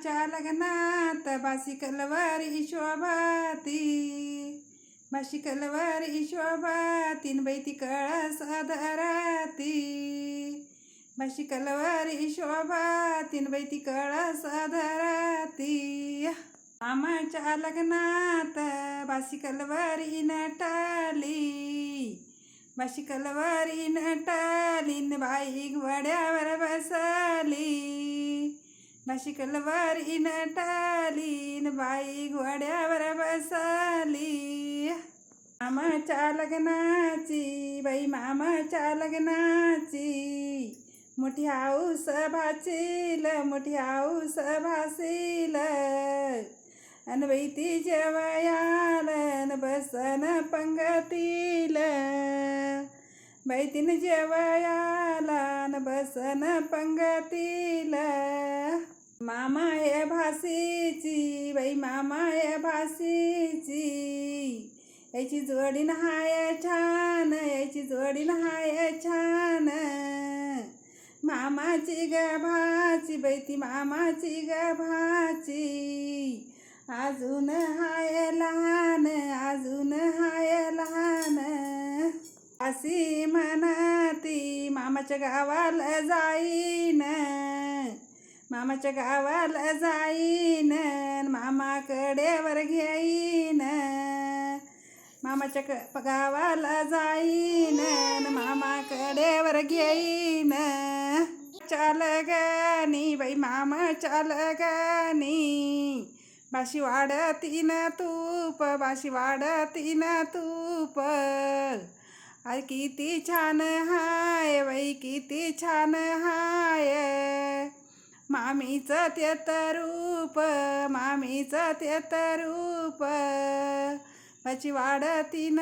आमच्या लग्नात बासी ही शोभाती. बाशी ही शोभातीन बैती कळस धराती बाशी ही शोभातीन बैती कळस धराती आमच्या लग्नात बाशी ही नटाली. बाशी ही नटालीन बाई वड्यावर बसा बाशी इन नटालीन बाई घोड्यावर बसाली. मामाच्या लग्नाची बाई मामाच्या लग्नाची. मोठी हाऊस भाचील मोठी हाऊस भासील अन बाई ती जेवयाल बसन पंगतील. बाई तिन जेवयाला बसन पंगतील. मामा या भासीची बाई मामा या भासीची. याची जोडी हाय छान याची जोडी हाय छान. मामाची ग भाची ती मामाची ग अजून हाय लहान अजून हाय लहान. अशी म्हणती मामाच्या गावाला जाईन. मामाच्या गावाला जाईन मामाकडेवर घेईन. मामाच्या क गावाला जाईन मामाकडेवर घेईन. चाल गाणी बाई मामा चाल गाणी बाशी वाढतीन तूप बाशी वाढतीन तूप. अरे किती छान हाय बाई किती छान हाय. मामीचं त्यत रूप मामीचं त्यत रूप. मची वाढती न